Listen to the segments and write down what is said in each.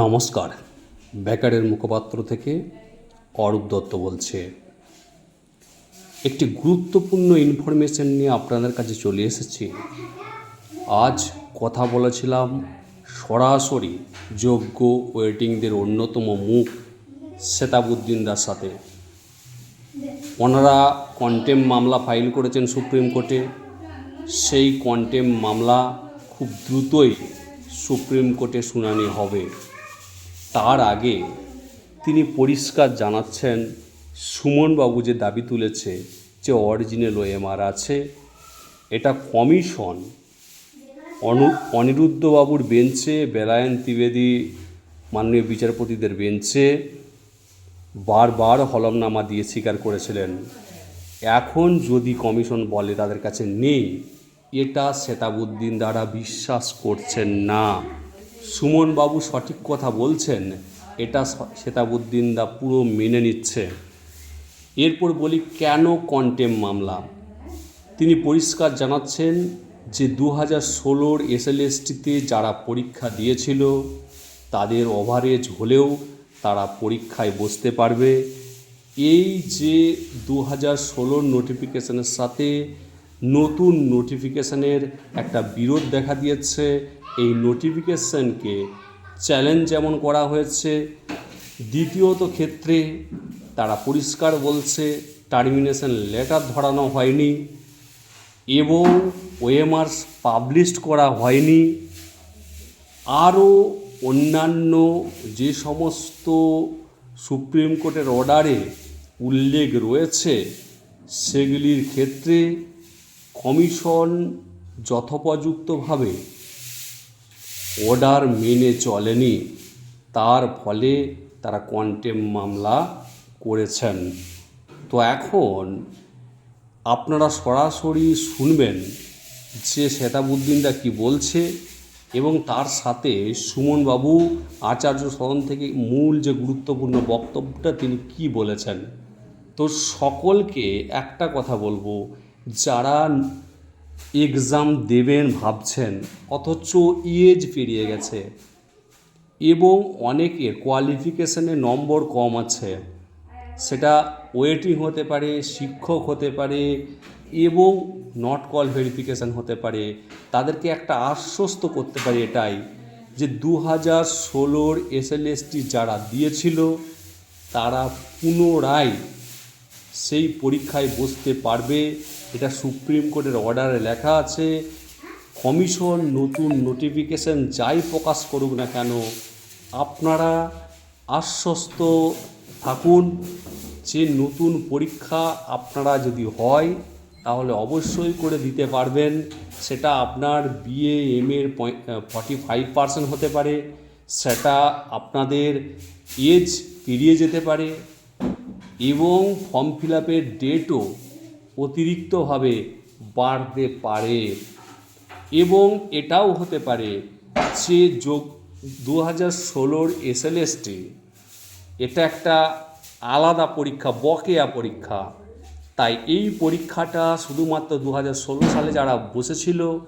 নমস্কার। বেকারের মুখপাত্র থেকে অরূপ দত্ত বলছে, একটি গুরুত্বপূর্ণ ইনফরমেশন নিয়ে আপনাদের কাছে চলে এসেছি। আজ কথা বলেছিলাম সরাসরি যোগ্য ওয়েটিংদের অন্যতম মুখ সেতাবুদ্দিনদার সাথে। ওনারা কন্টেম মামলা ফাইল করেছেন সুপ্রিম কোর্টে। সেই কন্টেম মামলা খুব দ্রুতই সুপ্রিম কোর্টে শুনানি হবে। তার আগে তিনি পরিষ্কার জানাচ্ছেন, সুমনবাবু যে দাবি তুলেছে যে অরিজিনাল ওএমআর আছে, এটা কমিশন অনু, অনিরুদ্ধবাবুর বেঞ্চে, বেলায়ন ত্রিবেদী মাননীয় বিচারপতিদের বেঞ্চে বারবার হলমনামা দিয়ে স্বীকার করেছিলেন। এখন যদি কমিশন বলে তাদের কাছে নেই এটা সেতাবুদ্দিন দ্বারা বিশ্বাস করছেন না। সুমনবাবু সঠিক কথা বলছেন, এটা সেতাবুদ্দিন দা পুরো মেনে নিচ্ছে। এরপর বলি, কেন কন্টেম মামলা? তিনি পরিষ্কার জানাচ্ছেন যে দু হাজার ষোলোর এসএলএসটিতে যারা পরীক্ষা দিয়েছিল, তাদের ওভারেজ হলেও তারা পরীক্ষায় বসতে পারবে। এই যে দু হাজার ষোলোর নোটিফিকেশনের সাথে নতুন নোটিফিকেশানের একটা বিরোধ দেখা দিয়েছে। এই নোটিফিকেশনকে চ্যালেঞ্জ যেমন করা হয়েছে, দ্বিতীয়ত ক্ষেত্রে তারা পরিষ্কার বলছে টার্মিনেশন লেটার ধরানো হয়নি এবং ওএমআরস পাবলিশড করা হয়নি। আরও অন্যান্য যে সমস্ত সুপ্রিম কোর্টের অর্ডারে উল্লেখ রয়েছে, সেগুলির ক্ষেত্রে কমিশন যথোপযুক্তভাবে অর্ডার মেনে চলেনি। তার ফলে তারা কন্টেম মামলা করেছেন। তো এখন আপনারা সরাসরি শুনবেন যে শ্বেতাবুদ্দিনদা কি বলছে এবং তার সাথে সুমনবাবু, আচার্য সদন থেকে মূল যে গুরুত্বপূর্ণ বক্তব্যটা তিনি কি বলেছেন। তো সকলকে একটা কথা বলব যারা এক্সাম দেবেন ভাবছেন, অথচ এজ পেরিয়ে গেছে এবং অনেকের কোয়ালিফিকেশনে নম্বর কম আছে, সেটা ওয়েটিং হতে পারে, শিক্ষক হতে পারে এবং নট কল ভেরিফিকেশান হতে পারে, তাদেরকে একটা আশ্বস্ত করতে পারি এটাই যে দু হাজার ষোলোর এসএলএসটি যারা দিয়েছিল, তারা পুনরায় সেই পরীক্ষায় বসতে পারবে। এটা সুপ্রিম কোর্টের অর্ডারে লেখা আছে, কমিশন নতুন নোটিফিকেশন যাই প্রকাশ করুক না কেন, আপনারা আশ্বস্ত থাকুন যে নতুন পরীক্ষা আপনারা যদি হয়, তাহলে অবশ্যই করে দিতে পারবেন। সেটা আপনার বিএ এম এর ফর্টি ফাইভ পার্সেন্ট হতে পারে। সেটা আপনাদের এজ পেরিয়ে যেতে পারে এবং ফর্ম ফিল আপের ডেটও অতিরিক্তভাবে বাড়তে পারে। এবং এটাও হতে পারে যে যোগ দু হাজার ষোলোর এসএলএসটি এটা একটা আলাদা পরীক্ষা, বকেয়া পরীক্ষা। তাই এই পরীক্ষাটা শুধুমাত্র দু হাজার ষোলো সালে যারা বসেছিল,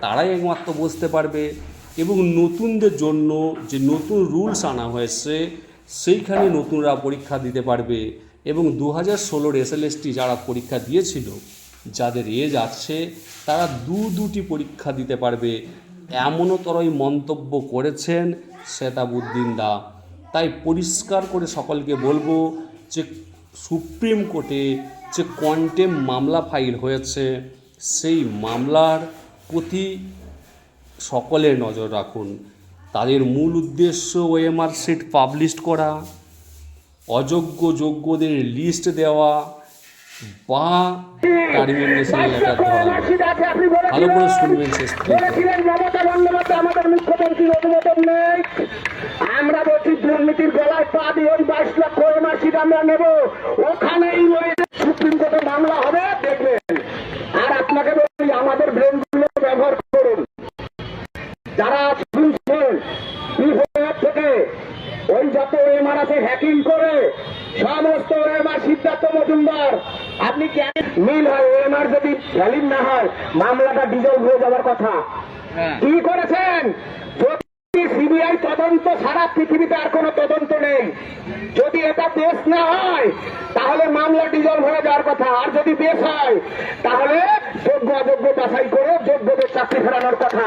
তারাই একমাত্র বসতে পারবে। এবং নতুনদের জন্য যে নতুন রুলস আনা হয়েছে, সেইখানে নতুনরা পরীক্ষা দিতে পারবে। এবং দু হাজার ষোলোর এসএলএসটি যারা পরীক্ষা দিয়েছিল, যাদের এজ আছে, তারা দু দুটি পরীক্ষা দিতে পারবে। এমনতরই মন্তব্য করেছেন শ্বেতাবুদ্দিন দা। তাই পরিষ্কার করে সকলকে বলব যে, সুপ্রিম কোর্টে যে কন্টেম মামলা ফাইল হয়েছে, সেই মামলার প্রতি সকলের নজর রাখুন। তাদের মূল উদ্দেশ্য ওএমআর সিট পাবলিশ করা অযোগ্য যোগ্যদের লিস্ট দেওয়া বা টার্মিনেশন লেটার ধরা। ভালো করে শুনবেন শেষ আমরা বলছি দুর্নীতির গলায় পা দিয়ে ওই বাইশ লক্ষ এমআর সিট আমরা নেব। ওখানেই রয়েছে সুপ্রিম কোর্টে মামলা হবে দেখবেন। আর আপনাকে বলি আমাদের ব্রেনগুলো ব্যবহার করুন যারা শুনছেন বিভাগ থেকে ওই যত হ্যাকিং করে সমস্ত এমআর সিদ্ধার্থ মজুমদার। আপনি কেন মিল হয় এমআর যদি ভ্যালিড না হয় মামলাটা ডিজলভ হয়ে যাওয়ার কথা। কি করেছেন? সিবিআই তদন্ত সারা পৃথিবীতে আর কোনো তদন্ত নেই যদি এটা বেশ না হয় তাহলে মামলা ডিজলভ হয়ে যাওয়ার কথা। আর যদি বেশ হয় তাহলে যোগ্য অযোগ্য বাছাই করে যোগ্যদের চাকরি ফেরানোর কথা।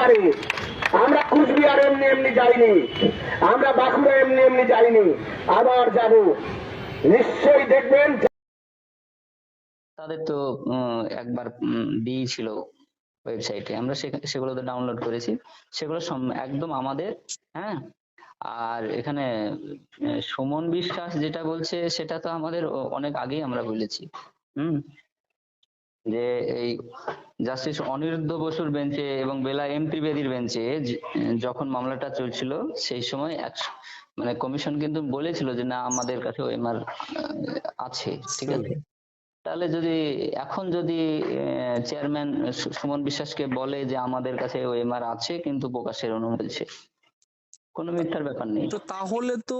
পারে। আমরা কুচবিহার এমনি এমনি যাইনি। আমরা বাঁকুড়া এমনি এমনি যাইনি। আবার যাব। নিশ্চয়ই দেখবেন তাদের তো একবার দিয়েছিল ওয়েবসাইটে। আমরা সেগুলো তো ডাউনলোড করেছি। সেগুলো একদম আমাদের হ্যাঁ? আর এখানে সুমন বিশ্বাস যেটা বলছে, সেটা তো আমাদের অনেক আগেই আমরা বলেছি। হুম? যে এই জাস্টিস অনিরুদ্ধ বসুর বেঞ্চে এবং বেলা এম ত্রিবেদীর বেঞ্চে যখন মামলাটা চলছিল সেই সময় এক মানে কমিশন কিন্তু বলেছিল যে না আমাদের কাছে ওএমআর আছে ঠিক আছে? তাহলে যদি এখন যদি চেয়ারম্যান সুমন বিশ্বাসকে বলে যে আমাদের কাছে ওএমআর আছে কিন্তু প্রকাশের অনুমতি কোনো মিথ্যার ব্যাপার নেই। তো তাহলে তো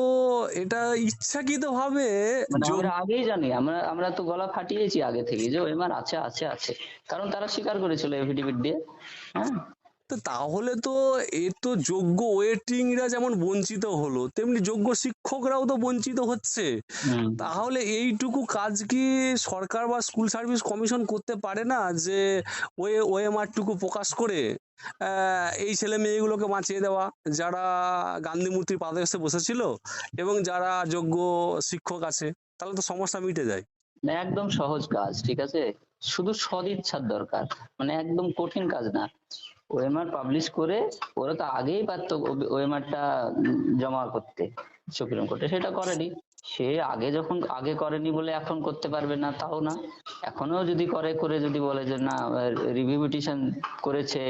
এটা ইচ্ছাকৃত ভাবে মানে আমরা আগেই জানি আমরা আমরা তো গলা ফাটিয়েছি আগে থেকে যে ওএমআর আছে আছে আছে। কারণ তারা স্বীকার করেছিল এফিডেভিট দিয়ে হ্যাঁ। তো তাহলে তো এ তো যোগ্য ওয়েটিংরা যেমন বঞ্চিত হলো তেমনি যোগ্য শিক্ষকরাও তো বঞ্চিত হচ্ছে। তাহলে এইটুকু কাজ কি সরকার বা স্কুল সার্ভিস কমিশন করতে পারে না যে ওয়ে ওএমআরটুকু প্রকাশ করে? এই ছেলে মেয়েগুলোকে বাঁচিয়ে দেওয়া, যারা গান্ধী মূর্তির পাদে বসেছিল এবং যারা যোগ্য শিক্ষক আছে, তাহলে তো সমস্যা মিটে যায়। না, একদম সহজ কাজ, ঠিক আছে? শুধু সদিচ্ছার দরকার মানে একদম কঠিন কাজ না। ওএমআর পাবলিশ করে, ওরা তো আগেই পারতো ওএমআরটা জমা করতে, সুপ্রিম কোর্টে। সেটা করেনি। সে আগে যখন আগে করেনি বলে এখন করতে পারবে না, তাও না। এখনও যদি করে করে যদি বলে যে না রিভিউ পিটিশন করেছে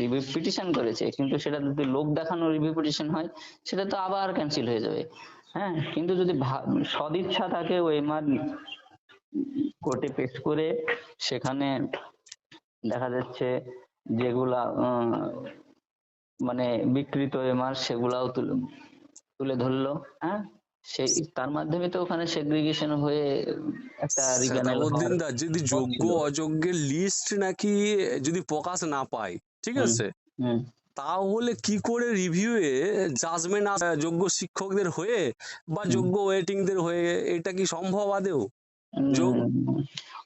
রিভিউ পিটিশন করেছে, কিন্তু সেটা যদি লোক দেখানো রিভিউ পিটিশন হয়, সেটা তো আবার ক্যান্সেল হয়ে যাবে। হ্যাঁ কিন্তু যদি সদিচ্ছা থাকে ওএমআর কোর্টে পেশ করে, সেখানে দেখা যাচ্ছে যেগুলা মানে বিকৃত এমআর সেগুলাও তুলে ধরলো হ্যাঁ। সেই তার মাধ্যমে তো ওখানে সেগ্রিগেশন হয়ে একটা সালাউদ্দিন দা যদি যোগ্য অযোগ্যের লিস্ট নাকি যদি প্রকাশ না পায় ঠিক আছে? তাহলে কি করে রিভিউয়ে জাজমেন্ট যোগ্য শিক্ষকদের হয়ে বা যোগ্য ওয়েটিং দের হয়ে এটা কি সম্ভব আদেও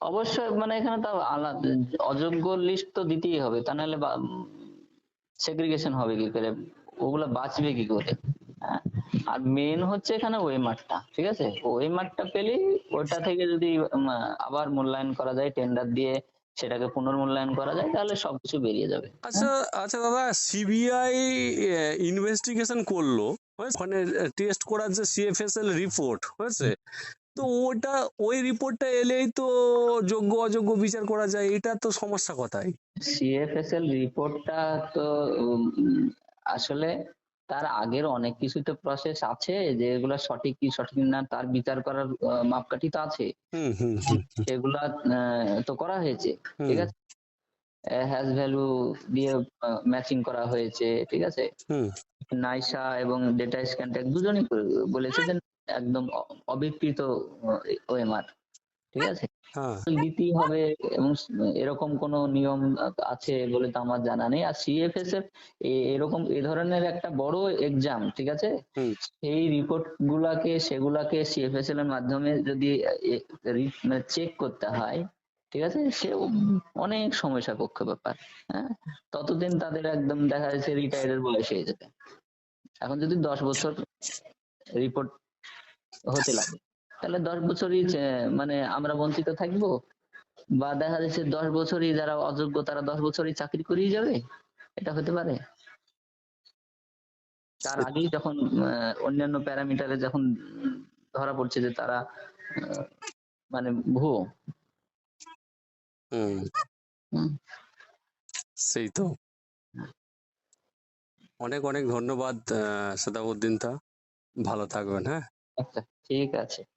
অবশ্যই মানে এখানে তো আলাদা অযোগ্য লিস্ট তো দিতেই হবে তা নাহলে সেগ্রিগেশন হবে কি করে? ওগুলা বাঁচবে কি করে? আর মেন হচ্ছে এখানে ওই ওয়েমারটা ঠিক আছে? ওই ওয়েমারটা পেলেই ওটা থেকে যদি আবার মূল্যায়ন করা যায় টেন্ডার দিয়ে সেটাকে পুনর্মূল্যায়ন করা যায় তাহলে সবকিছু বেরিয়ে যাবে। আচ্ছা আচ্ছা দাদা সিবিআই ইনভেস্টিগেশন করল? ওখানে টেস্ট করার যে সিএফএসএল রিপোর্ট হয়েছে? তো ওটা ওই রিপোর্টটা এলেই তো যোগ্য অযোগ্য বিচার করা যায় এটা তো সমস্যা কোথায়? সিএফএসএল রিপোর্টটা তো আসলে তার আগের অনেক কিছু তো প্রসেস আছে যে এগুলা সঠিক কি সঠিক না তার বিচার করার মাপকাঠি তো আছে। হুম হুম হুম। সেগুলা আহ, তো করা হয়েছে। ঠিক আছে? হ্যাজ ভ্যালু দিয়ে ম্যাচিং করা হয়েছে। ঠিক আছে? নাইসা এবং ডেটা স্ক্যানটেক দুজনই বলেছে যে একদম অ- অবিকৃত ওএমআর ঠিক আছে? হ্যাঁ দিতেই হবে এবং এরকম কোন নিয়ম আছে বলে তো আমার জানা নেই। আর সিএফএস এর এরকম এ ধরনের একটা বড় এক্সাম ঠিক আছে? সেই রিপোর্ট গুলাকে সেগুলাকে সিএফএসএল এর মাধ্যমে যদি চেক করতে হয় ঠিক আছে? সে অনেক সময় সাপেক্ষ ব্যাপার হ্যাঁ? ততদিন তাদের একদম দেখা যাচ্ছে রিটায়ারের বয়স হয়ে যাবে। এখন যদি দশ বছর রিপোর্ট হতে লাগে। তাহলে দশ বছরই মানে আমরা বঞ্চিত থাকব? বা দেখা যাচ্ছে দশ বছরই যারা অযোগ্য তারা দশ বছরই চাকরি করেই যাবে? এটা হতে পারে? তার আগেই যখন আহ, অন্যান্য প্যারামিটারে যখন ধরা পড়ছে যে তারা আহ, মানে ভুয়ো। সেই তো। অনেক অনেক ধন্যবাদ আহ, সাদাউদ্দিন দা। ভালো থাকবেন হ্যাঁ? আচ্ছা ঠিক আছে।